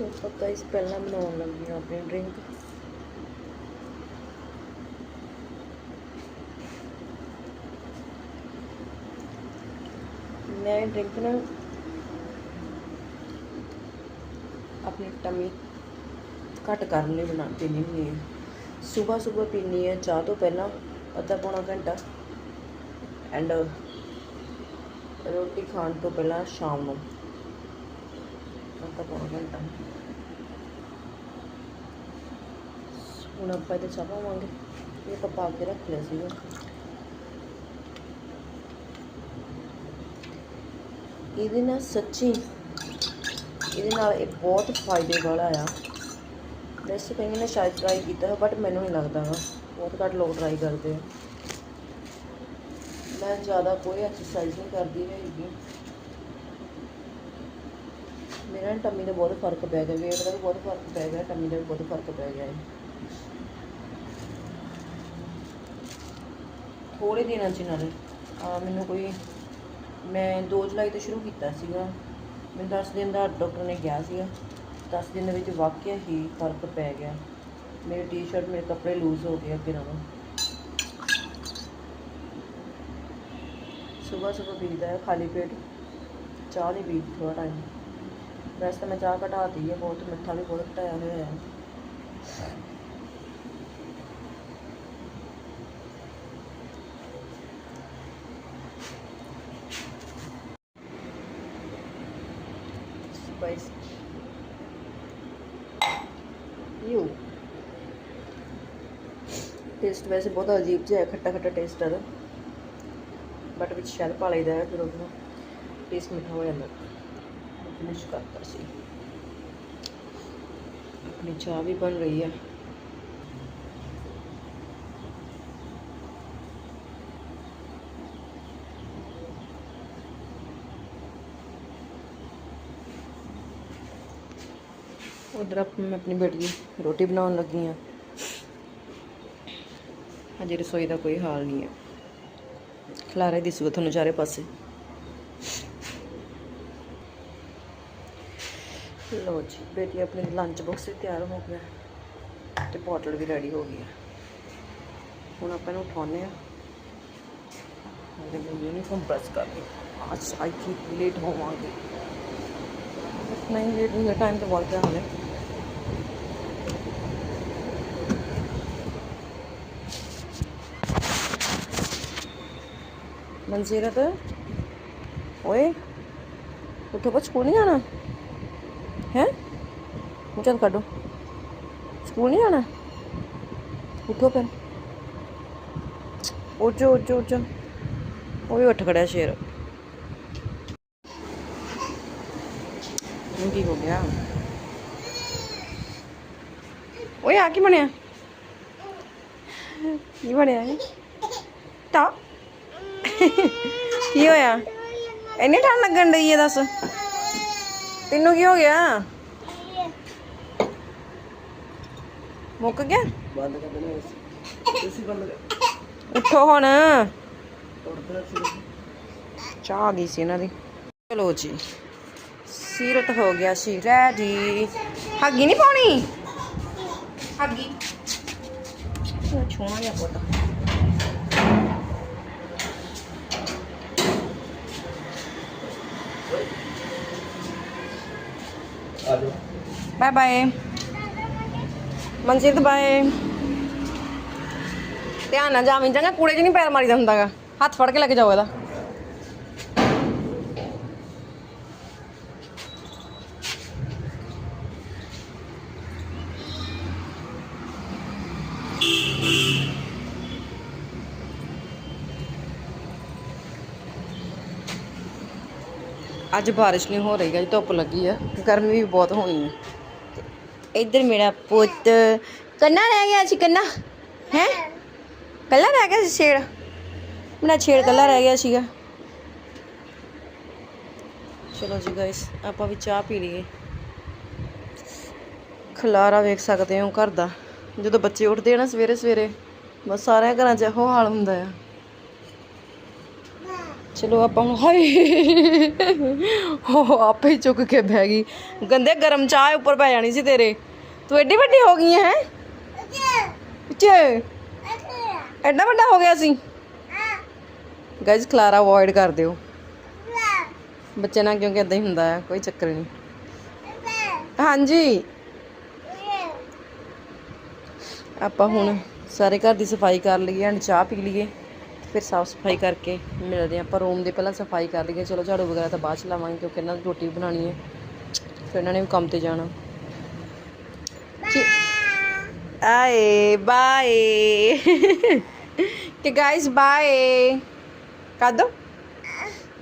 ਸੋ ਆਪਾਂ ਗਾਇਸ ਪਹਿਲਾਂ ਬਣਾਉਣ ਲੱਗੀ ਹਾਂ ਆਪਣੀ ਡਰਿੰਕ ਮੈਂ ਡਰਿੰਕ ਨਾ ਆਪਣੀ ਟਮੀ ਘੱਟ ਕਰਨ ਲਈ ਬਣਾ ਪੀਣੀ ਹੁੰਦੀ ਹੈ। ਸਵੇਰ ਸਵੇਰ ਪੀਣੀ ਹੈ, ਚਾਹ ਤੋਂ ਪਹਿਲਾਂ ਅੱਧਾ ਪੌਣਾ ਘੰਟਾ ਐਂਡ ਰੋਟੀ ਖਾਣ ਤੋਂ ਪਹਿਲਾਂ ਸ਼ਾਮ ਨੂੰ। ਅੱਧਾ ਪੌਣਾ ਘੰਟਾ ਹੁਣ ਆਪਾਂ ਇਹਦੇ ਚਾਹ ਪਾਵਾਂਗੇ। ਇਹ ਆਪਾਂ ਕੇ ਰੱਖ ਲਿਆ ਸੀਗਾ। ਇਹਦੇ ਨਾਲ ਸੱਚੀ ਇਹਦੇ ਨਾਲ ਇਹ ਬਹੁਤ ਫਾਇਦੇ ਵਾਲਾ ਆ। ਵੈਸੇ ਕਈ ਨੇ ਸ਼ਾਇਦ ਟਰਾਈ ਕੀਤਾ ਬਟ ਮੈਨੂੰ ਨਹੀਂ ਲੱਗਦਾ ਵਾ ਬਹੁਤ ਘੱਟ ਲੋਕ ਟਰਾਈ ਕਰਦੇ ਆ। ਮੈਂ ਜ਼ਿਆਦਾ ਕੋਈ ਐਕਸਰਸਾਈਜ਼ ਨਹੀਂ ਕਰਦੀ ਹੈਗੀ। ਮੇਰਾ ਟੰਮੀ ਦਾ ਬਹੁਤ ਫ਼ਰਕ ਪੈ ਗਿਆ ਵੇਟ ਦਾ ਵੀ ਬਹੁਤ ਫ਼ਰਕ ਪੈ ਗਿਆ, ਟੰਮੀ ਦਾ ਵੀ ਬਹੁਤ ਫ਼ਰਕ ਪੈ ਗਿਆ ਹੈ ਥੋੜੇ ਦਿਨਾਂ ਚ ਨਾਲੇ ਆ ਮੈਨੂੰ ਕੋਈ, ਮੈਂ 2 ਜੁਲਾਈ ਤੋਂ ਸ਼ੁਰੂ ਕੀਤਾ ਸੀਗਾ। ਮੈਨੂੰ 10 ਦਿਨ ਦਾ ਡਾਕਟਰ ਨੇ ਗਿਆ ਸੀਗਾ 10 ਦਿਨ ਦੇ ਵਿੱਚ ਵਾਕਿਆ ਹੀ ਫ਼ਰਕ ਪੈ ਗਿਆ। ਮੇਰੇ ਟੀ-ਸ਼ਰਟ ਮੇਰੇ ਕੱਪੜੇ ਲੂਜ਼ ਹੋ ਗਏ ਅੱਗੇ ਨਾਲੋਂ। ਸਵੇਰ ਸਵੇਰ ਪੀਦਾ ਹੈ, ਖਾਲੀ ਪੇਟ, ਚਾਹ ਨਹੀਂ ਪੀਦੀ ਥੋੜਾ ਟਾਈਮ ਵੈਸੇ ਤਾਂ ਮੈਂ ਚਾਹ ਘਟਾਤੀ ਹੈ ਬਹੁਤ ਮਿੱਠਾ ਵੀ ਬਹੁਤ ਘਟਾਇਆ ਹੋਇਆ ਹੈ spicy. ਯੂ ਟੇਸਟ ਵੈਸੇ ਬਹੁਤ ਅਜੀਬ ਜਿਹਾ ਖੱਟਾ ਖੱਟਾ ਟੇਸਟ ਹੈ ਬਟ ਵਿੱਚ ਸ਼ਾਇਦ ਪਾ ਲਈਦਾ ਹੈ ਫਿਰ ਉਹਦਾ ਟੇਸਟ ਮਿੱਠਾ ਹੋ ਜਾਂਦਾ। ਫਿਨਿਸ਼ ਕਰਤਾ ਸੀ। ਆਪਣੀ ਚਾਹ ਵੀ ਬਣ ਰਹੀ ਹੈ ਉਧਰ ਮੈਂ ਆਪਣੀ ਬੇਟੀ ਦੀ ਰੋਟੀ ਬਣਾਉਣ ਲੱਗੀ ਆ। ਅਜੇ ਰਸੋਈ ਦਾ ਕੋਈ ਹਾਲ ਨਹੀਂ ਹੈ ਖਲਾਰੇ ਦਿਸੂਗਾ ਤੁਹਾਨੂੰ ਚਾਰੇ ਪਾਸੇ। ਲੋ ਜੀ ਬੇਟੀ ਆਪਣੀ ਲੰਚ ਬਾਕਸ ਵੀ ਤਿਆਰ ਹੋ ਗਿਆ ਤੇ ਬੋਟਲ ਵੀ ਰੈਡੀ ਹੋ ਗਈ ਹੈ। ਹੁਣ ਆਪਾਂ ਇਹਨੂੰ ਉਠਾਉਣੇ ਆ ਉਹਦੇ ਲਈ ਯੂਨੀਫਾਰਮ ਪ੍ਰੈਸ ਕਰ ਲਈ ਅੱਜ ਆਈ ਥਿੰਕ ਲੇਟ ਹੋਵਾਂਗੇ। ਨਹੀਂ ਲੇਟ ਨਹੀਂ ਟਾਈਮ ਤੇ ਬਹੁਤ ਪਿਆ ਹਲੇ। ਮਨਜ਼ੀਰਤ ਓਏ ਉੱਠੋ ਬੱਚ ਸਕੂਲ ਨਹੀਂ ਜਾਣਾ? ਹੈ ਚੱਲ ਕੱਢੋ। ਸਕੂਲ ਨਹੀਂ ਜਾਣਾ? ਉੱਠੋ ਫਿਰ। ਉੱਠ ਜਾ ਉੱਠ। ਉਹ ਵੀ ਉੱਠ ਖੜਿਆ ਸ਼ੇਰ। ਹੁਣ ਕੀ ਹੋ ਗਿਆ? ਓਏ, ਆ ਕੀ ਬਣਿਆ? ਕੀ ਬਣਿਆ ਹੈ ਤਾਂ। ਕੀ ਹੋਇਆ? ਇੰਨੀ ਠੰਡ ਲੱਗਣ ਡਈ ਹੈ ਦੱਸ। ਤੈਨੂੰ ਕੀ ਹੋ ਗਿਆ? ਮੁੱਕ ਗਿਆ? ਬੰਦ ਕਰ ਦੇਣਾ ਤੁਸੀਂ ਬੰਦ ਕਰ। ਉੱਠੋ ਹੁਣ। ਚਾਹ ਗਈ ਸੀ ਇਹਨਾਂ ਦੀ। ਚਲੋ ਜੀ ਸੀਰਤ ਹੋ ਗਿਆ ਸੀ ਰੈਡੀ ਹੱਗੀ ਨਹੀਂ ਪਾਉਣੀ? ਹੱਗੀ। ਛੋਣਾ ਜਿਹਾ ਪੁੱਤ। Bye bye Manjeet bye. ਧਿਆਨ ਨਾਲ ਜਾਵੀਂ, ਚੰਗਾ ਕੂੜੇ 'ਚ ਨਹੀਂ ਪੈਰ ਮਾਰੀਦਾ ਹੁੰਦਾਗਾ। ਹੱਥ ਫੜ ਕੇ ਲੈ ਕੇ ਜਾਓ ਇਹਦਾ। ਅੱਜ ਬਾਰਿਸ਼ ਨਹੀਂ ਹੋ ਰਹੀ ਹੈ ਧੁੱਪ ਲੱਗੀ ਆ, ਗਰਮੀ ਵੀ ਬਹੁਤ ਹੋਣੀ ਹੈ ਇੱਧਰ ਮੇਰਾ ਪੁੱਤ, ਕੰਨਾ ਰਹਿ ਗਿਆ ਸੀ, ਕੰਨਾ। ਹੈ? ਕੱਲਾ ਰਹਿ ਗਿਆ ਸੀ ਛੇੜ। ਮੇਰਾ ਛੇੜ ਕੱਲਾ ਰਹਿ ਗਿਆ ਸੀਗਾ। ਚਲੋ ਜੀ ਗਾਇਸ ਆਪਾਂ ਵੀ ਚਾਹ ਪੀ ਲਈਏ। ਖਲਾਰਾ ਵੇਖ ਸਕਦੇ ਹੋ ਘਰ ਦਾ। ਜਦੋਂ ਬੱਚੇ ਉੱਠਦੇ ਆ ਨਾ ਸਵੇਰੇ ਸਵੇਰੇ ਬਸ ਸਾਰਿਆਂ ਘਰਾਂ 'ਚ ਇਹੋ ਹਾਲ ਹੁੰਦਾ ਆ। ਚਲੋ ਆਪਾਂ ਨੂੰ ਹਾਏ। ਹੋ ਆਪੇ ਚੁੱਕ ਕੇ ਬਹਿ ਗਈ। ਗੰਦੇ ਗਰਮ ਚਾਹ ਉੱਪਰ ਪੈ ਜਾਣੀ ਸੀ ਤੇਰੇ। ਤੂੰ ਐਡੀ ਵੱਡੀ ਹੋ ਗਈ ਹੈ? ਪਿੱਛੇ। ਐਡਾ ਵੱਡਾ ਹੋ ਗਿਆ ਸੀ। ਗਾਇਸ ਖਲਾਰਾ ਅਵੋਇਡ ਕਰ ਦਿਓ। ਬੱਚੇ ਨਾਲ ਕਿਉਂਕਿ ਇਦਾਂ ਹੀ ਹੁੰਦਾ ਹੈ, ਕੋਈ ਚੱਕਰ ਨਹੀਂ। ਹਾਂਜੀ। ਆਪਾਂ ਹੁਣ ਸਾਰੇ ਘਰ ਦੀ ਸਫ਼ਾਈ ਕਰ ਲਈਏ ਐਂਡ ਚਾਹ ਪੀ ਲਈਏ। ਫਿਰ ਸਾਫ਼ ਸਫ਼ਾਈ ਕਰਕੇ ਮਿਲਦੇ ਹਾਂ। ਆਪਾਂ ਰੂਮ ਦੀ ਪਹਿਲਾਂ ਸਫ਼ਾਈ ਕਰ ਲਈਏ। ਚਲੋ ਝਾੜੂ ਵਗੈਰਾ ਤਾਂ ਬਾਅਦ ਚ ਲਾਵਾਂਗੇ ਕਿਉਂਕਿ ਇਹਨਾਂ ਦੀ ਰੋਟੀ ਵੀ ਬਣਾਉਣੀ ਹੈ। ਫਿਰ ਇਹਨਾਂ ਨੇ ਵੀ ਕੰਮ ਤੇ ਜਾਣਾ। ਆਏ, ਬਾਏ। ਕਿ ਗਾਇਸ ਬਾਏ। ਕਾਦੋ?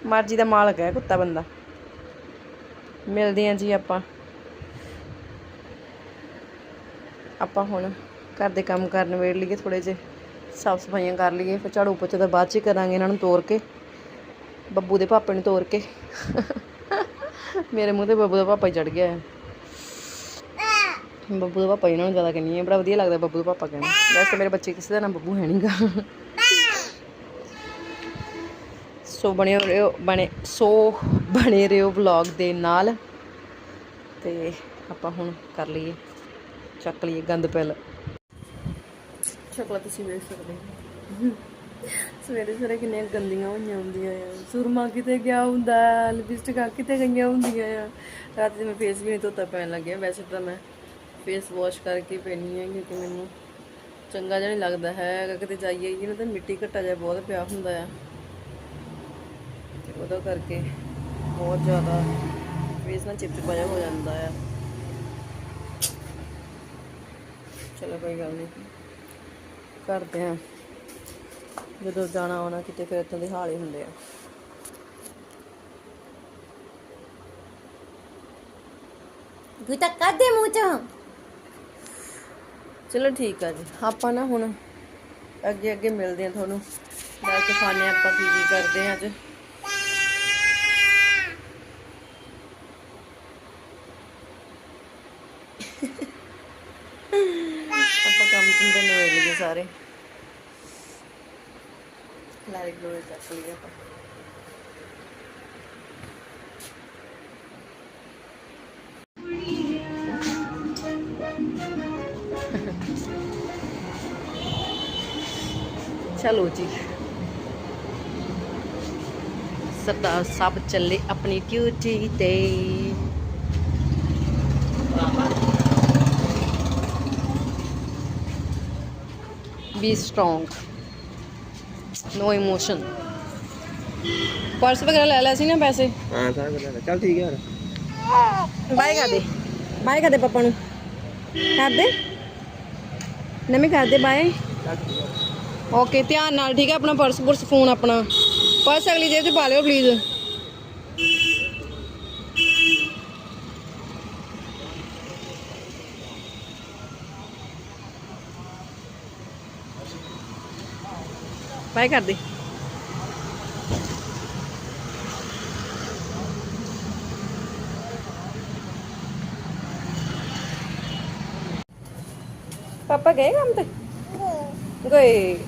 ਮਰਜ਼ੀ ਦਾ ਮਾਲਕ ਹੈ, ਕੁੱਤਾ ਬੰਦਾ। ਮਿਲਦੇ ਹਾਂ ਜੀ ਆਪਾਂ। ਆਪਾਂ ਹੁਣ ਘਰ ਦੇ ਕੰਮ ਕਰਨ ਵੇੜ ਲਈਏ ਥੋੜੇ ਜਿਹੇ। ਸਾਫ਼ ਸਫਾਈਆਂ ਕਰ ਲਈਏ, ਫਿਰ ਝਾੜੂ ਪੋਚਾ ਤਾਂ ਬਾਅਦ ਚ ਕਰਾਂਗੇ ਇਹਨਾਂ ਨੂੰ ਤੋਰ ਕੇ। ਬੱਬੂ ਦੇ ਪਾਪੇ ਨੂੰ ਤੋਰ ਕੇ। ਮੇਰੇ ਮੂੰਹ ਤੇ ਬੱਬੂ ਦਾ ਪਾਪਾ ਹੀ ਚੜ ਗਿਆ ਹੈ। ਬੱਬੂ ਦਾ ਪਾਪਾ ਇਹਨਾਂ ਨੂੰ ਜ਼ਿਆਦਾ ਕਹਿੰਦੀ ਹੈ। ਬੜਾ ਵਧੀਆ ਲੱਗਦਾ ਬੱਬੂ ਦਾ ਪਾਪਾ ਕਹਿਣਾ। ਵੈਸੇ ਮੇਰੇ ਬੱਚੇ ਕਿਸੇ ਦਾ ਨਾਮ ਬੱਬੂ ਹੈ ਨਹੀਂਗਾ ਸੋ ਬਣੇ ਰਹੋ, ਬਣੇ, ਸੋ ਬਣੇ ਰਹੋ ਵਲੌਗ ਦੇ ਨਾਲ। ਤੇ ਆਪਾਂ ਹੁਣ ਕਰ ਲਈਏ, ਚੱਕ ਲਈਏ ਗੰਦ ਪੈਲ। ਸ਼ਕਲਾਂ ਤੁਸੀਂ ਵੇਖ ਸਕਦੇ ਹੋ। ਸਵੇਰੇ ਸਵੇਰੇ ਕਿੰਨੀਆਂ ਗੰਦੀਆਂ ਹੋਈਆਂ ਹੁੰਦੀਆਂ ਆ। ਸੁਰਮਾ ਕਿਤੇ ਗਿਆ ਹੁੰਦਾ, ਲਿਪਸਟਿਕਾਂ ਕਿਤੇ ਗਈਆਂ ਹੁੰਦੀਆਂ ਆ। ਰਾਤ ਦੇ ਮੈਂ ਫੇਸ ਵੀ ਨਹੀਂ ਧੋਤਾ ਪੈਣ ਲੱਗਿਆ, ਵੈਸੇ ਤਾਂ ਮੈਂ ਫੇਸ ਵਾਸ਼ ਕਰਕੇ ਪੈਣੀ ਹੈ ਕਿਉਂਕਿ ਮੈਨੂੰ ਚੰਗਾ ਜਿਹਾ ਨਹੀਂ ਲੱਗਦਾ ਹੈ ਕਿਤੇ ਜਾਈਏ ਜਿਹਨੂੰ ਤਾਂ ਮਿੱਟੀ ਘੱਟਾ ਜਿਹਾ ਬਹੁਤ ਪਿਆ ਹੁੰਦਾ ਆ। ਤੇ ਉਹਦਾ ਕਰਕੇ ਬਹੁਤ ਜ਼ਿਆਦਾ ਫੇਸ ਨਾਲ ਚਿਪਚਿਪਾ ਜਿਹਾ ਹੋ ਜਾਂਦਾ ਆ। ਚਲੋ ਕੋਈ ਗੱਲ ਨਹੀਂ ਕਰਦੇ ਆ ਜਦੋਂ ਜਾਣਾ ਆਉਣਾ ਕਿਤੇ ਫਿਰ ਇਦਾਂ ਦੇ ਹਾਲ ਹੀ ਹੁੰਦੇ ਆ। ਤੂੰ ਤਾਂ ਕਾਦੇ ਮੂੰਹ ਚ? ਚਲੋ ਠੀਕ ਆ ਜੀ। ਆਪਾਂ ਨਾ ਹੁਣ ਅੱਗੇ ਅੱਗੇ ਮਿਲਦੇ ਆ ਤੁਹਾਨੂੰ। ਬਾਅਦ ਚ ਖਾਣੇ ਆਪਾਂ ਕੀ ਕੀ ਕਰਦੇ ਆ ਅੱਜ ਆਪਾਂ ਕੰਮ ਤੁੰਦੇ ਨਵੇੜ ਲਈਏ ਸਾਰੇ ਲਾਰੇ ਗਲੋਰੇ ਚੱਕ ਲਈਏ ਆਪਾਂ ਚਲੋ ਜੀ ਸਰਦਾਰ ਸਭ ਚੱਲੇ ਆਪਣੀ ਡਿਊਟੀ ਤੇ be strong no emotion purse ਵਗੈਰਾ ਲੈ ਲਿਆ ਸੀ ਨਾ ਪੈਸੇ? ਹਾਂ ਸਾਰਾ ਕੁਝ ਲੈ ਚੱਲ ਠੀਕ ਹੈ ਯਾਰ ਬਾਏ ਕਰ ਦੇ ਬਾਏ ਕਰ ਦੇ ਪਾਪਾ ਨੂੰ। ਕਰ ਦੇ ਨਵੇਂ ਕਰ ਦੇ ਬਾਏ ਓਕੇ ਧਿਆਨ ਨਾਲ ਠੀਕ ਹੈ ਆਪਣਾ ਪਰਸ ਪੁਰਸ ਫੋਨ ਆਪਣਾ। ਪਰਸ ਅਗਲੀ ਜੇਬ 'ਚ ਪਾ ਲਿਓ ਪਲੀਜ਼ ਬਾਏ ਕਰ ਦੇ ਪਾਪਾ ਗਏ ਕੰਮ ਤੇ? ਗਏ।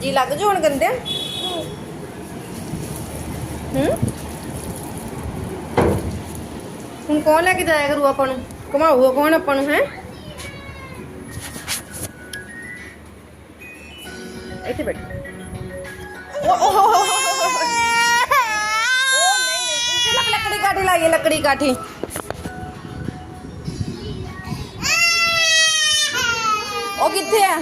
ਜੀ ਲੱਗ ਜੋ ਹੁਣ ਗੰਦੇ ਹੂੰ? ਹੁਣ ਕੌਣ ਲੈ ਕੇ ਜਾਇਆ ਕਰੂ ਆਪਾਂ ਨੂੰ? ਘੁਮਾਊਗਾ ਕੌਣ ਆਪਾਂ ਨੂੰ ਹੈ? ਇੱਥੇ ਬੈਠ ਓ ਓ ਉਹ ਨਹੀਂ ਨਹੀਂ ਇੰਥੇ ਲੱਕ ਲੱਕੜੀ ਕਾਠੀ ਲਾਈਏ ਲੱਕੜੀ ਕਾਠੀ ਉਹ ਕਿੱਥੇ ਆ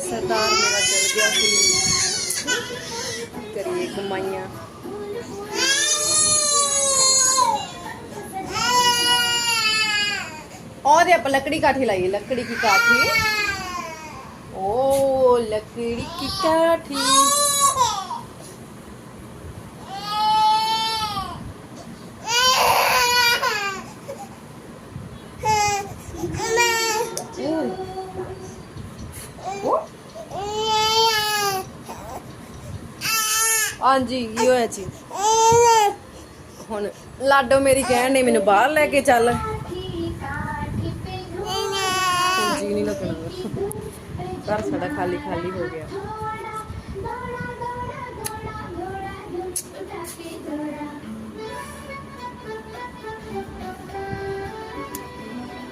ਸਰਦਾਰ ਮੇਰਾ ਚਲ ਗਿਆ ਸੀ ਕਰੀਏ ਕਮਾਈਆਂ और ये अपन लकड़ी काठी लाइए लकड़ी की काठी ओ लकड़ी की काठी ओ हाँ जी ये है चीज ਹੁਣ ਲਾਡੋ ਮੇਰੀ ਕਹਿਣ ਨੇ ਮੈਨੂੰ ਬਾਹਰ ਲੈ ਕੇ ਚੱਲ ਘਰ ਸਾਡਾ ਖਾਲੀ ਖਾਲੀ ਹੋ ਗਿਆ।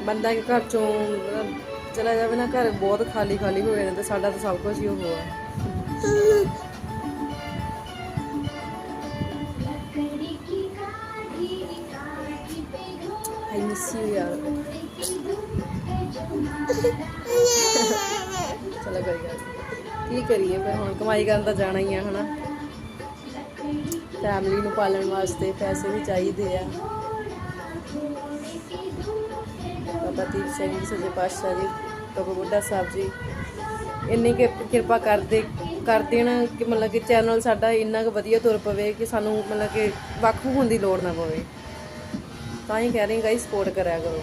ਬੰਦਾ ਕਿ ਘਰ ਚੋਂ ਚਲਾ ਜਾਵੇ ਨਾ, ਘਰ ਬਹੁਤ ਖਾਲੀ ਖਾਲੀ ਹੋ ਜਾਂਦਾ ਸਾਡਾ ਤਾਂ ਸਭ ਕੁਝ ਹੀ ਉਹ ਨੀ। ਕਰੀਏ ਫਿਰ ਹੁਣ, ਕਮਾਈ ਕਰਨ ਤਾਂ ਜਾਣਾ ਹੀ ਆ, ਹਨਾ। ਫੈਮਿਲੀ ਨੂੰ ਪਾਲਣ ਵਾਸਤੇ ਪੈਸੇ ਵੀ ਚਾਹੀਦੇ ਆ। ਬਾਬਾ ਦੀਪ ਸਿੰਘ ਜੀ ਸੱਚੇ ਪਾਤਸ਼ਾਹ ਜੀ, ਬਾਬਾ ਬੁੱਢਾ ਸਾਹਿਬ ਜੀ, ਇੰਨੀ ਕਿ ਕਿਰਪਾ ਕਰਦੇ, ਕਰ ਦੇਣ ਕਿ ਮਤਲਬ ਕਿ ਚੈਨਲ ਸਾਡਾ ਇੰਨਾ ਕੁ ਵਧੀਆ ਤੁਰ ਪਵੇ ਕਿ ਸਾਨੂੰ ਮਤਲਬ ਕਿ ਵੱਖ ਹੋਣ ਦੀ ਲੋੜ ਨਾ ਪਵੇ। ਤਾਂ ਹੀ ਕਹਿ ਰਹੀ ਗਾਈ ਸਪੋਰਟ ਕਰਿਆ ਕਰੋ।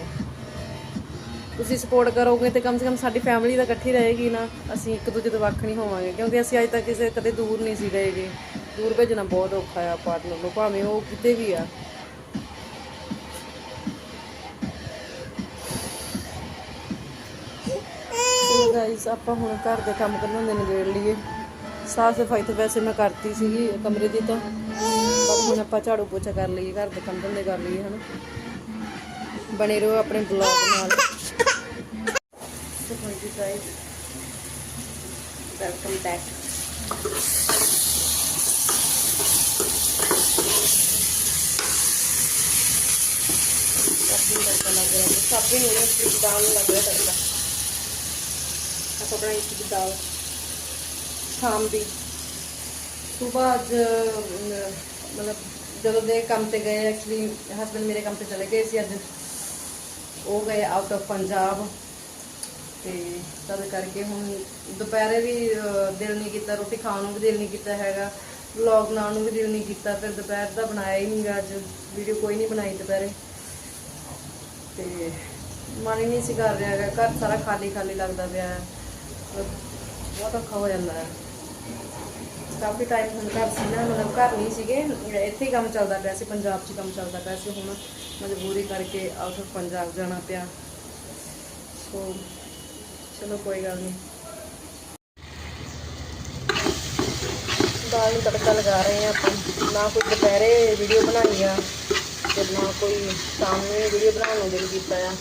ਤੁਸੀਂ ਸਪੋਰਟ ਕਰੋਗੇ ਤੇ ਕਮ ਸੇ ਕਮ ਸਾਡੀ ਫੈਮਿਲੀ ਤਾਂ ਇਕੱਠੀ ਰਹੇਗੀ ਨਾ, ਅਸੀਂ ਇੱਕ ਦੂਜੇ ਤੋਂ ਵੱਖ ਨਹੀਂ ਹੋਵਾਂਗੇ, ਕਿਉਂਕਿ ਅਸੀਂ ਅੱਜ ਤੱਕ ਕਿਸੇ, ਕਦੇ ਦੂਰ ਨਹੀਂ ਸੀ ਰਹੇਗੇ। ਦੂਰ ਭੇਜਣਾ ਬਹੁਤ ਔਖਾ ਆ ਪਾਰਟਨਰ ਨੂੰ ਭਾਵੇਂ ਉਹ ਕਿਤੇ ਵੀ ਆ। ਗਾਇਸ ਆਪਾਂ ਹੁਣ ਘਰ ਦੇ ਕੰਮ ਕਰਨ ਦੇ ਨਿਬੇੜ ਲਈਏ। ਸਾਫ਼ ਸਫ਼ਾਈ ਤਾਂ ਵੈਸੇ ਮੈਂ ਕਰਤੀ ਸੀਗੀ ਕਮਰੇ ਦੀ ਤਾਂ, ਪਰ ਹੁਣ ਆਪਾਂ ਝਾੜੂ ਪੋਚਾ ਕਰ ਲਈਏ, ਘਰ ਦੇ ਕੰਮ ਧੰਦੇ ਕਰ ਲਈਏ, ਹਨਾ। ਬਣੇ ਰਹੋ ਆਪਣੇ ਬਲੌਗ ਨਾਲ। ਸੋ ਜੀ ਗਾਇਸ ਵੈਲਕਮ ਬੈਕ ਸਬਜ਼ੀ ਤੜਕਾ ਲੱਗ ਰਿਹਾ ਹੈ ਸਬਜ਼ੀ ਨਹੀਂ ਹੈ ਸਿਰਫ ਦਾਲ ਨੂੰ ਲੱਗ ਰਿਹਾ ਤੜਕਾ ਆਪਾਂ ਬਣਾਈ ਸੀ ਦਾਲ ਸ਼ਾਮ ਦੀ ਸਵੇਰ ਅੱਜ ਮਤਲਬ ਜਦੋਂ ਦੇ ਕੰਮ ਤੇ ਗਏ ਐਕਚੁਅਲੀ ਹਸਬੰਡ ਮੇਰੇ ਕੰਮ ਤੇ ਚਲੇ ਗਏ ਸੀ ਅੱਜ ਉਹ ਗਏ ਆਊਟ ਆਫ ਪੰਜਾਬ ਤੇ ਤਦ ਕਰਕੇ ਹੁਣ ਦੁਪਹਿਰੇ ਵੀ ਦਿਲ ਨਹੀਂ ਕੀਤਾ, ਰੋਟੀ ਖਾਣ ਨੂੰ ਵੀ ਦਿਲ ਨਹੀਂ ਕੀਤਾ ਹੈਗਾ। ਵਲੌਗ ਬਣਾਉਣ ਨੂੰ ਵੀ ਦਿਲ ਨਹੀਂ ਕੀਤਾ, ਫਿਰ ਦੁਪਹਿਰ ਦਾ ਬਣਾਇਆ ਹੀ ਨਹੀਂਗਾ ਅੱਜ। ਵੀਡੀਓ ਕੋਈ ਨਹੀਂ ਬਣਾਈ ਦੁਪਹਿਰੇ। ਤੇ ਮਨ ਹੀ ਨਹੀਂ ਸੀ ਕਰ ਰਿਹਾ ਹੈਗਾ। ਘਰ ਸਾਰਾ ਖਾਲੀ ਖਾਲੀ ਲੱਗਦਾ ਪਿਆ। ਹੈ ਬਹੁਤ ਔਖਾ ਹੋ ਜਾਂਦਾ ਹੈ। ਕਾਫੀ ਟਾਈਮ ਹੁਣ ਘਰ ਸੀ ਨਾ, ਮਤਲਬ ਘਰ ਨਹੀਂ ਸੀਗੇ। ਇੱਥੇ ਹੀ ਕੰਮ ਚੱਲਦਾ ਪਿਆ ਸੀ, ਪੰਜਾਬ 'ਚ ਕੰਮ ਚੱਲਦਾ ਪਿਆ ਸੀ। ਹੁਣ ਮਜਬੂਰੀ ਕਰਕੇ ਆਊਟ ਆਫ ਪੰਜਾਬ ਜਾਣਾ ਪਿਆ। ਸੋ ਚਲੋ ਕੋਈ ਗੱਲ ਨਹੀਂ ਦਾਲ ਨੂੰ ਤੜਕਾ ਲਗਾ ਰਹੇ ਆ ਆਪਾਂ। ਨਾ ਕੋਈ ਦੁਪਹਿਰੇ ਵੀਡੀਓ ਬਣਾਉਣੀ ਆ ਤੇ ਨਾ ਕੋਈ ਸ਼ਾਮ ਨੂੰ ਵੀਡੀਓ ਬਣਾਉਣ ਨੂੰ ਦਿਲ ਕੀਤਾ ਆ।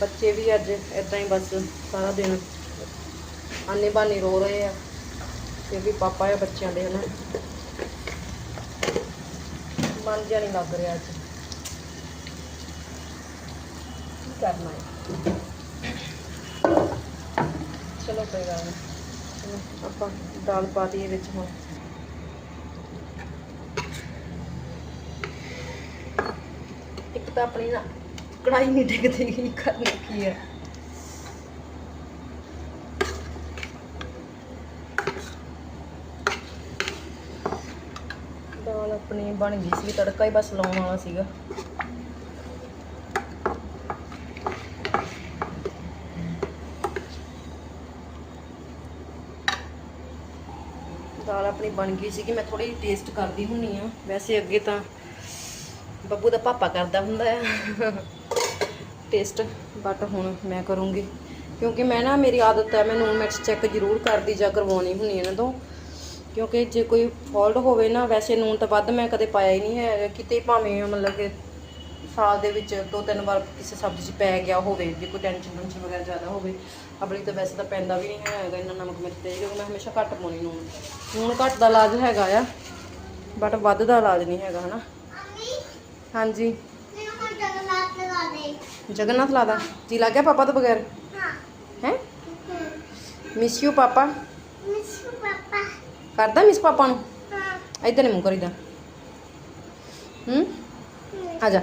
ਬੱਚੇ ਵੀ ਅੱਜ ਇਦਾਂ ਹੀ ਬਸ ਸਾਰਾ ਦਿਨ ਆਨੇ ਬਾਨੇ ਰੋ ਰਹੇ ਆ। ਤੇ ਵੀ ਪਾਪਾ ਆ ਬੱਚਿਆਂ ਦੇ ਹਨਾ। ਮਨ ਜਿਹਾ ਨਹੀਂ ਲੱਗ ਰਿਹਾ ਅੱਜ। ਕੀ ਕਰਨਾ ਹੈ? ਚਲੋ ਕੋਈ ਗੱਲ ਨਹੀਂ ਆਪਾਂ ਦਾਲ ਪਾ ਦਈਏ ਵਿੱਚ ਹੁਣ। ਇੱਕ ਤਾਂ ਆਪਣੀ ਨਾ ਕੜਾਈ ਨਹੀਂ ਡਿੱਗਦੀ, ਕੀ ਕਰਨੀ, ਕੀ ਹੈ ਦਾਲ ਆਪਣੀ ਬਣ ਗਈ ਸੀ, ਤੜਕਾ ਹੀ ਬਸ ਲਾਉਣ ਵਾਲਾ ਸੀਗਾ ਦਾਲ ਆਪਣੀ ਬਣ ਗਈ ਸੀ ਕਿ ਮੈਂ ਥੋੜੀ ਜਿਹੀ ਟੇਸਟ ਕਰਦੀ ਹੁੰਨੀ ਆ ਵੈਸੇ ਅੱਗੇ ਤਾਂ ਬੱਬੂ ਦਾ ਪਾਪਾ ਕਰਦਾ ਹੁੰਦਾ ਆ। ਟੇਸਟ ਬਟ ਹੁਣ ਮੈਂ ਕਰੂੰਗੀ। ਕਿਉਂਕਿ ਮੈਂ ਨਾ, ਮੇਰੀ ਆਦਤ ਹੈ, ਮੈਂ ਨੂਨ ਮਿਰਚ ਚੈੱਕ ਜ਼ਰੂਰ ਕਰਦੀ ਜਾਂ ਕਰਵਾਉਣੀ ਹੁੰਨੀ ਇਹਨਾਂ ਤੋਂ ਕਿਉਂਕਿ ਜੇ ਕੋਈ ਫਾਲਟ ਹੋਵੇ ਨਾ, ਵੈਸੇ ਨੂਨ ਤਾਂ ਵੱਧ ਮੈਂ ਕਦੇ ਪਾਇਆ ਹੀ ਨਹੀਂ ਹੈ ਕਿਤੇ ਭਾਵੇਂ ਮਤਲਬ ਕਿ ਸਾਲ ਦੇ ਵਿੱਚ ਦੋ ਤਿੰਨ ਵਾਰ ਕਿਸੇ ਸਬਜ਼ੀ 'ਚ ਪੈ ਗਿਆ ਹੋਵੇ ਜੇ ਕੋਈ ਟੈਨਸ਼ਨ ਟੈਨਸ਼ਨ ਵਗੈਰਾ ਜ਼ਿਆਦਾ ਹੋਵੇ ਆਪਣੀ ਤਾਂ ਵੈਸੇ ਤਾਂ ਪੈਂਦਾ ਵੀ ਨਹੀਂ ਹੈਗਾ ਇੰਨਾ ਨਮਕ ਮਿਰਚ ਤੇ ਕਿਉਂਕਿ ਮੈਂ ਹਮੇਸ਼ਾ ਘੱਟ ਪਾਉਣੀ ਨੂਨ ਨੂਨ ਘੱਟ ਦਾ ਇਲਾਜ ਹੈਗਾ ਆ ਬਟ ਵੱਧ ਦਾ ਇਲਾਜ ਨਹੀਂ ਹੈਗਾ ਹਨਾ? ਹਾਂਜੀ। ਜਗਨਨਾਥ ਲਾਦਾ ਜੀ ਲੱਗ ਗਿਆ ਪਾਪਾ ਤੋਂ ਬਗੈਰ? ਹੈ? Miss you papa. ਕਰਦਾ ਮਿਸ ਪਾਪਾ ਨੂੰ? ਇਧਰ ਨਹੀਂ ਮੂੰਹ ਕਰੀਦਾ। ਹੂੰ? ਆ ਜਾ।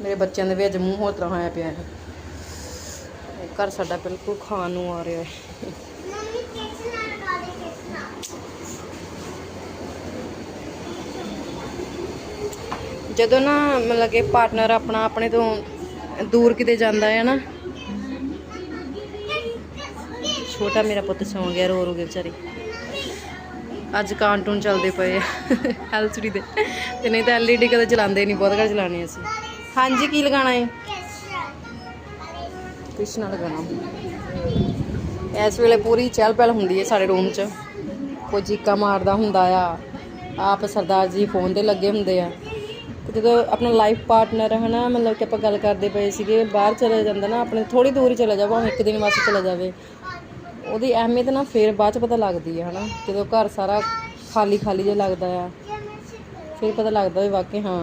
ਮੇਰੇ ਬੱਚਿਆਂ ਦੇ ਵੀ ਅੱਜ ਮੂੰਹ ਹੋਰ ਤਰ੍ਹਾਂ ਹੋਇਆ ਪਿਆ ਹੈ। ਘਰ ਸਾਡਾ ਬਿਲਕੁਲ ਖਾਣ ਨੂੰ ਆ ਰਿਹਾ ਹੈ। ਜਦੋਂ ਨਾ ਮਤਲਬ ਕਿ ਪਾਰਟਨਰ ਆਪਣਾ ਆਪਣੇ ਤੋਂ ਦੂਰ ਕਿਤੇ ਜਾਂਦਾ ਹੈ ਨਾ ਛੋਟਾ ਮੇਰਾ ਪੁੱਤ ਸੌਂ ਗਿਆ ਰੋ ਰੋ ਕੇ ਵਿਚਾਰੀ। ਅੱਜ ਕਾਰਟੂਨ ਚੱਲਦੇ ਪਏ ਆ ਐਲਸੀਡੀ ਦੇ। ਤੇ ਨਹੀਂ ਤਾਂ ਐਲਈਡੀ ਕਦੇ ਚਲਾਉਂਦੇ ਨਹੀਂ ਬਹੁਤ ਘੱਟ ਚਲਾਣੇ ਅਸੀਂ। ਹਾਂਜੀ, ਕੀ ਲਗਾਉਣਾ ਹੈ? ਕ੍ਰਿਸ਼ਨਾ ਲਗਾਉਣਾ। ਇਸ ਵੇਲੇ ਪੂਰੀ ਚਹਿਲ ਪਹਿਲ ਹੁੰਦੀ ਹੈ ਸਾਡੇ ਰੂਮ 'ਚ। ਕੋਈ ਚੀਕਾ ਮਾਰਦਾ ਹੁੰਦਾ ਆ, ਆਪ ਸਰਦਾਰ ਜੀ ਫੋਨ ਤੇ ਲੱਗੇ ਹੁੰਦੇ ਆ। ਤੇ ਜਦੋਂ ਆਪਣਾ ਲਾਈਫ ਪਾਰਟਨਰ ਹੈ ਨਾ, ਮਤਲਬ ਕਿ ਆਪਾਂ ਗੱਲ ਕਰਦੇ ਪਏ ਸੀਗੇ, ਬਾਹਰ ਚਲੇ ਜਾਂਦਾ ਨਾ, ਆਪਣੇ ਥੋੜੀ ਦੂਰ ਹੀ ਚਲੇ ਜਾ ਭਾਵੇਂ ਇੱਕ ਦਿਨ ਵਾਸਤੇ ਚਲਾ ਜਾਵੇ। ਉਹਦੀ ਅਹਿਮੀਅਤ ਨਾ ਫੇਰ ਬਾਅਦ ਚ ਪਤਾ ਲੱਗਦੀ ਹੈ ਹਨਾ। ਜਦੋਂ ਘਰ ਸਾਰਾ ਖਾਲੀ ਖਾਲੀ ਜਿਹਾ ਲੱਗਦਾ ਆ, ਫਿਰ ਪਤਾ ਲੱਗਦਾ ਵੀ ਵਾਕਈ ਹਾਂ।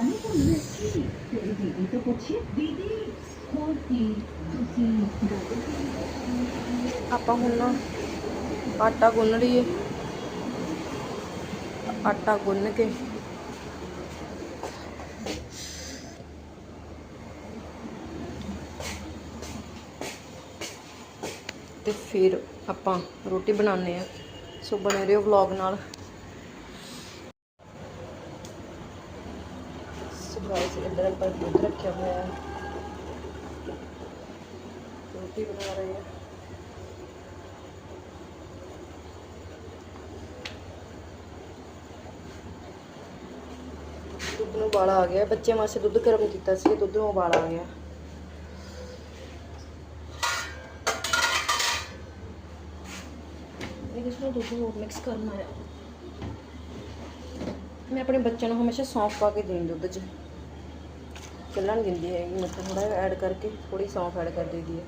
ਸਰਦਾਰ ਜੀ ਆਪਾਂ ਹੁਣ ਨਾ ਆਟਾ ਗੁੰਨ ਲਈਏ। ਆਟਾ ਗੁੰਨ ਕੇ। ਤੇ ਫਿਰ ਆਪਾਂ ਰੋਟੀ ਬਣਾਉਂਦੇ ਆ ਸੋ ਬਣੇ ਰਹੋ ਵਲੌਗ ਨਾਲ। ਸੋ ਗਾਇਸ ਇੱਧਰ ਆਪਾਂ ਦੁੱਧ ਰੱਖਿਆ ਹੋਇਆ ਹੈ। ਰੋਟੀ ਬਣਾ ਰਹੇ ਆ ਦੁੱਧ ਨੂੰ ਉਬਾਲਾ ਆ ਗਿਆ। ਬੱਚਿਆਂ ਵਾਸਤੇ ਦੁੱਧ ਗਰਮ ਕੀਤਾ ਸੀ, ਦੁੱਧ ਨੂੰ ਉਬਾਲਾ ਆ ਗਿਆ। ਇਹਦੇ ਵਿੱਚ ਦੁੱਧ ਹੋਰ ਮਿਕਸ ਕਰਨਾ ਹੈ ਮੈਂ ਆਪਣੇ ਬੱਚਿਆਂ ਨੂੰ ਹਮੇਸ਼ਾ ਸੌਂਫ ਪਾ ਕੇ ਦੇਣੀ ਦੁੱਧ 'ਚ। ਚੱਲਣ ਦਿੰਦੀ ਹੈਗੀ, ਮੈਂ ਥੋੜਾ ਜਿਹਾ ਐਡ ਕਰਕੇ ਥੋੜੀ ਸੌਂਫ ਐਡ ਕਰ ਦਿੰਦੀ ਹੈ।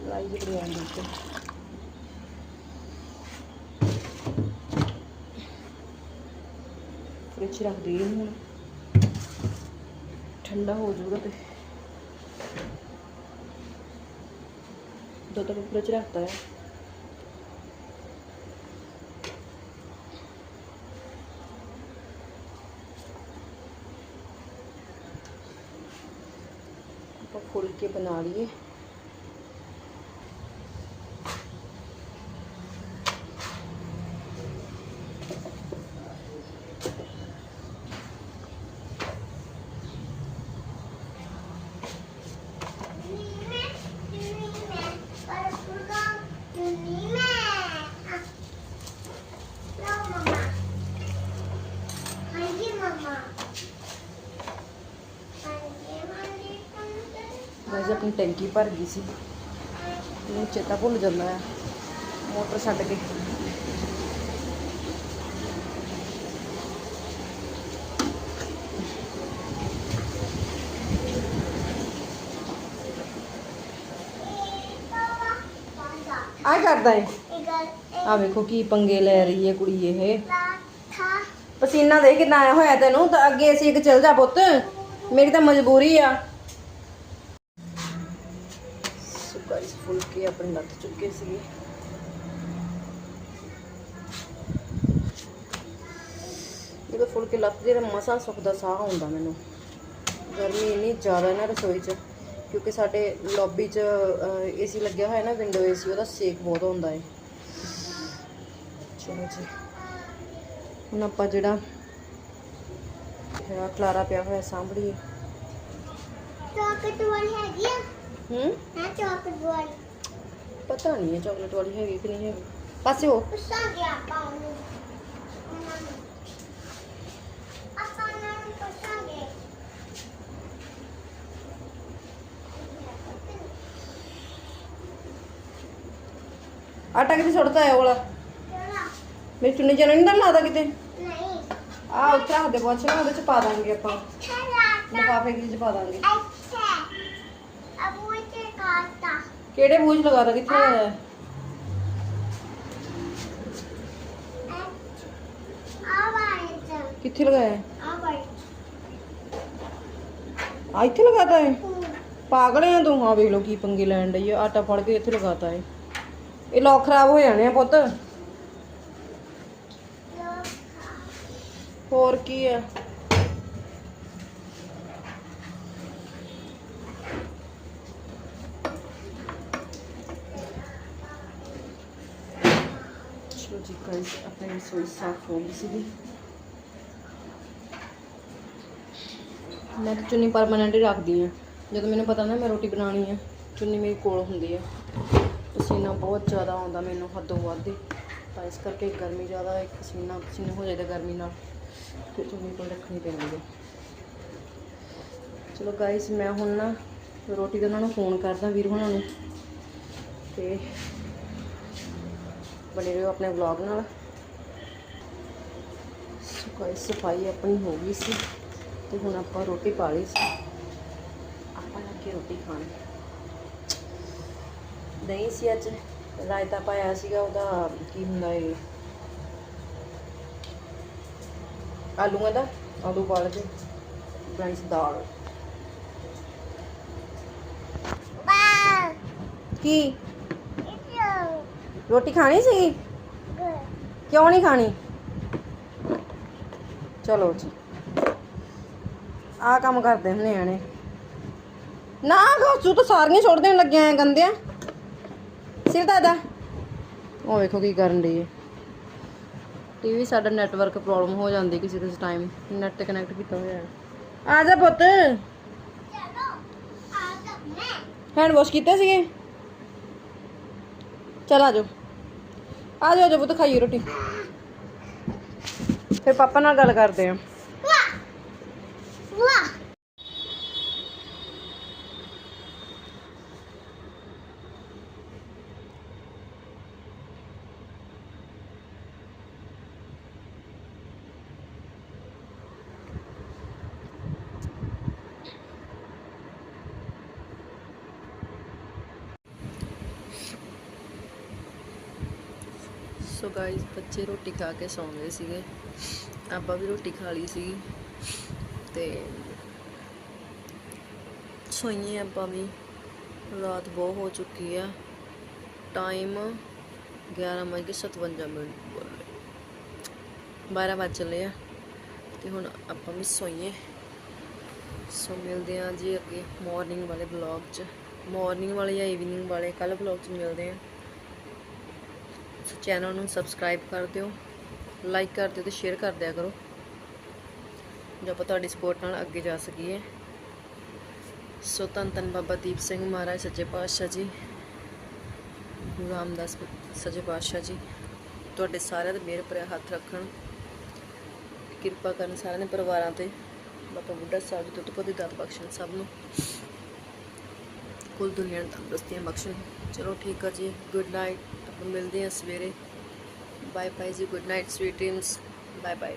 ਲਾਈ ਜੀ ਬਰਿਆਨੀ ਵਿੱਚ ਰੱਖ ਦਈਏ ਹੁਣ। ਠੰਡਾ ਹੋ ਜਾਊਗਾ ਤੇ। ਦੁੱਧ ਨੂੰ ਫ੍ਰਿਜ ਰੱਖਤਾ ਹੈ ਆਪਾਂ ਫੁਲਕੇ ਬਣਾ ਲਈਏ ਵੈਸੇ ਆਪਣੀ ਟੈਂਕੀ ਭਰ ਗਈ ਸੀ। ਮੈਨੂੰ ਚੇਤਾ ਭੁੱਲ ਜਾਂਦਾ ਹੈ ਮੋਟਰ ਛੱਡ ਕੇ। ਆ ਕਰਦਾ ਹੈ ਆ ਵੇਖੋ ਕੀ ਪੰਗੇ ਲੈ ਰਹੀ ਹੈ ਕੁੜੀ ਇਹ। ਪਸੀਨਾ ਦੇ ਕਿੰਨਾ ਆਇਆ ਹੋਇਆ ਤੈਨੂੰ। ਤਾਂ ਅੱਗੇ ਅਸੀਂ ਇੱਕ ਚੱਲ ਜਾ ਪੁੱਤ। ਮੇਰੀ ਤਾਂ ਮਜਬੂਰੀ ਆ। ਫੁਲਕੇ ਆਪਣੇ ਲੱਥ ਚੁੱਕੇ ਸੀਗੇ। ਜਦੋਂ ਫੁਲਕੇ ਲੱਤ ਜਿਹੜਾ ਮਸਾ ਸੁੱਕਦਾ ਸਾਹ ਆਉਂਦਾ ਮੈਨੂੰ। ਗਰਮੀ ਇੰਨੀ ਜ਼ਿਆਦਾ ਨਾ ਰਸੋਈ 'ਚ, ਕਿਉਂਕਿ ਸਾਡੇ ਲੌਬੀ 'ਚ ਏਸੀ ਲੱਗਿਆ ਹੋਇਆ ਨਾ ਵਿੰਡੋ ਏਸੀ ਉਹਦਾ ਸੇਕ ਬਹੁਤ ਹੁੰਦਾ ਹੈ ਚਲੋ ਜੀ। ਹੁਣ ਆਪਾਂ ਜਿਹੜਾ ਜਿਹੜਾ ਖਲਾਰਾ ਪਿਆ ਹੋਇਆ ਸਾਂਭੜੀਏ ਚਾਕਲੇਟ ਵਾਲੀ ਹੈਗੀ ਆ। ਹੂੰ? ਹੈ ਚਾਕਲੇਟ ਵਾਲੀ। ਪਤਾ ਨਹੀਂ ਹੈ ਚਾਕਲੇਟ ਵਾਲੀ ਹੈਗੀ ਕਿ ਨਹੀਂ ਹੈਗੀ। ਪਾਸੇ ਹੋ। ਪੁੱਛਾਂ ਗਿਆ। ਆਪਾਂ ਉਹਨਾਂ ਨੂੰ ਪੁੱਛਾਂਗੇ। ਆਟਾ ਕਿਤੇ ਸੁੱਟਦਾ ਹੈ ਵਾਲਾ? ਕਿਹੜਾ? ਮੇਰੀ ਚੁੰਨੀ ਚ ਨਹੀਂ ਤਾਂ ਲਾਦਾ ਕਿਤੇ? ਨਹੀਂ। ਆ ਉੱਥੇ ਰੱਖ ਦੇ ਪੁੱਛ ਨਾ ਉਹਦੇ ਚ ਪਾ ਦਾਂਗੇ ਆਪਾਂ। ਛਲਾਤਾ ਲਿਫਾਫੇ ਕੀ ਚ ਪਾ ਦਾਂਗੇ। ਕਿਹੜੇ ਬੂਝ ਲਗਾਦਾ ਕਿੱਥੇ ਹੋਇਆ ਹੈ? ਆ ਵਾਇਟ ਕਿੱਥੇ ਲਗਾਇਆ ਹੈ? ਆ ਵਾਇਟ ਆ ਇੱਥੇ ਲਗਾਤਾ ਹੈ ਪਾਗਲ ਆ ਤੂੰ ਆ ਵੇਖ ਲੋ ਕੀ ਪੰਗੇ ਲੈਣ ਡਈ ਆ ਆਟਾ ਫੜ ਕੇ ਇੱਥੇ ਲਗਾਤਾ ਹੈ ਇਹ ਲੋਕ ਖਰਾਬ ਹੋ ਜਾਣੇ ਆ ਪੁੱਤ ਹੋਰ ਕੀ ਆ ਚਲੋ ਜੀ ਗਾਇਸ ਆਪਣੀ ਰਸੋਈ ਸਾਫ਼ ਹੋ ਗਈ ਸੀਗੀ। ਮੈਂ ਤਾਂ ਚੁੰਨੀ ਪਰਮਾਨੈਂਟ ਹੀ ਰੱਖਦੀ ਆ ਜਦੋਂ ਮੈਨੂੰ ਪਤਾ ਨਾ ਮੈਂ ਰੋਟੀ ਬਣਾਉਣੀ ਆ, ਚੁੰਨੀ ਮੇਰੇ ਕੋਲ ਹੁੰਦੀ ਆ। ਪਸੀਨਾ ਬਹੁਤ ਜ਼ਿਆਦਾ ਆਉਂਦਾ ਮੈਨੂੰ ਹੱਦੋਂ ਵੱਧ ਤਾਂ ਇਸ ਕਰਕੇ ਗਰਮੀ ਜ਼ਿਆਦਾ ਇੱਕ ਪਸੀਨਾ ਪਸੀਨਾ ਹੋ ਜਾਂਦਾ ਗਰਮੀ ਨਾਲ। ਫਿਰ ਚੁੰਨੀ ਕੋਲ ਰੱਖਣੀ ਪੈਂਦੀ ਹੈ ਚਲੋ ਗਾਇਸ ਮੈਂ ਹੁਣ ਨਾ ਰੋਟੀ ਦਾ ਉਹਨਾਂ ਨੂੰ ਫੋਨ ਕਰਦਾ, ਵੀਰ ਹੁਣਾਂ ਨੂੰ। ਤੇ ਬਣੇ ਰਹੋ ਆਪਣੇ ਵਲੌਗ ਨਾਲ। ਸੋ ਗਾਇਸ ਸਫ਼ਾਈ ਆਪਣੀ ਹੋ ਗਈ ਸੀ ਤੇ ਹੁਣ ਆਪਾਂ ਰੋਟੀ ਪਾ ਲਈ ਸੀ। ਆਪਾਂ ਲੱਗੇ ਰੋਟੀ ਖਾਣ। ਦਹੀਂ ਸੀ ਅੱਜ ਰਾਇਤਾ ਪਾਇਆ ਸੀਗਾ ਉਹਦਾ ਕੀ ਹੁੰਦਾ ਏ ਆਲੂਆਂ ਦਾ ਆਲੂ ਪਾ ਲਏ ਬਰਾਈਸ ਦਾਲ. ਕੀ? ਰੋਟੀ ਖਾਣੀ ਸੀ good. ਕਿਉਂ ਨਹੀਂ ਖਾਣੀ? ਚਲੋ ਜੀ। ਆ ਕੰਮ ਕਰਦੇ ਹੁੰਦੇ ਆਣੇ ਨਾ ਗਾਸੂ ਤਾਂ ਸਾਰੀਆਂ ਛੋੜ ਦੇਣ ਲੱਗਿਆ ਐ ਗੰਦਿਆ। ਸਿਰ ਦਾਦਾ ਉਹ ਵੇਖੋ ਕੀ ਕਰਨ ਦੀ ਹੈ ਟੀਵੀ ਸਾਡਾ ਨੈਟਵਰਕ ਪ੍ਰੋਬਲਮ ਹੋ ਜਾਂਦੀ ਕਿਸੇ ਕਿਸੇ ਟਾਈਮ ਨੈਟ ਤੇ ਕਨੈਕਟ ਕੀਤਾ ਹੋਇਆ। ਆ ਜਾ ਪੁੱਤ। ਚਲੋ ਆ ਜਾ ਮੈਂ। ਹੈਂਡ ਵਾਸ਼ ਕੀਤੇ ਸੀਗੇ? ਚਲ ਆ ਜਾਓ। ਆ ਜਾਓ ਆ ਜਾਓ ਪੁੱਤ, ਖਾਈਏ ਰੋਟੀ। ਫਿਰ ਪਾਪਾ ਨਾਲ ਗੱਲ ਕਰਦੇ ਆ। ਵਾਹ। ਵਾਹ ਸੋ ਗਾਇਸ ਬੱਚੇ ਰੋਟੀ ਖਾ ਕੇ ਸੌਂ ਗਏ ਸੀਗੇ। ਆਪਾਂ ਵੀ ਰੋਟੀ ਖਾ ਲਈ ਸੀ ਤੇ ਸੋਈਏ ਆਪਾਂ ਵੀ। ਰਾਤ ਬਹੁਤ ਹੋ ਚੁੱਕੀ ਆ। ਟਾਈਮ 11:57 ਮਿੰਟ 12 ਵੱਜ ਚੱਲੇ ਆ ਤੇ ਹੁਣ ਆਪਾਂ ਵੀ ਸੋਈਏ। ਸੋ ਮਿਲਦੇ ਆ ਜੀ ਅੱਗੇ ਮਾਰਨਿੰਗ ਵਾਲੇ ਵਲੌਗ 'ਚ। ਮਾਰਨਿੰਗ ਵਾਲੇ ਜਾਂ ਈਵਨਿੰਗ ਵਾਲੇ ਕੱਲ ਵਲੌਗ 'ਚ ਮਿਲਦੇ ਆ। ਚੈਨਲ ਨੂੰ ਸਬਸਕ੍ਰਾਈਬ ਕਰ ਦਿਓ ਲਾਈਕ ਕਰ ਦਿਓ ਤੇ ਸ਼ੇਅਰ ਕਰ ਦਿਆ ਕਰੋ, ਜੋ ਆਪਾਂ ਤੁਹਾਡੀ ਸਪੋਰਟ ਨਾਲ ਅੱਗੇ ਜਾ ਸਕੀਏ। ਸੋ ਧੰਨ ਧੰਨ ਬਾਬਾ ਦੀਪ ਸਿੰਘ ਮਹਾਰਾਜ, ਸੱਚੇ ਪਾਤਸ਼ਾਹ ਜੀ, ਗੁਰੂ ਰਾਮਦਾਸ ਸੱਚੇ ਪਾਤਸ਼ਾਹ ਜੀ, ਤੁਹਾਡੇ ਸਾਰਿਆਂ ਦੇ ਮੇਰ ਭਰਿਆ ਹੱਥ ਰੱਖਣ। ਕਿਰਪਾ ਕਰਨ ਸਾਰਿਆਂ ਦੇ ਪਰਿਵਾਰਾਂ ਤੇ, ਬਾਬਾ ਬੁੱਢਾ ਸਾਹਿਬ ਜੀ ਤੋਂ ਦੀ ਦਾਤ ਬਖਸ਼ਣ ਸਭ ਨੂੰ। ਕੁੱਲ ਦੁਨੀਆ ਨੂੰ ਤੰਦਰੁਸਤੀਆਂ ਬਖਸ਼ਣ। ਚਲੋ ਠੀਕ ਆ ਜੀ ਗੁੱਡ ਨਾਈਟ ਮਿਲਦੇ ਹਾਂ ਸਵੇਰੇ। ਬਾਏ ਬਾਏ ਜੀ good night sweet dreams bye bye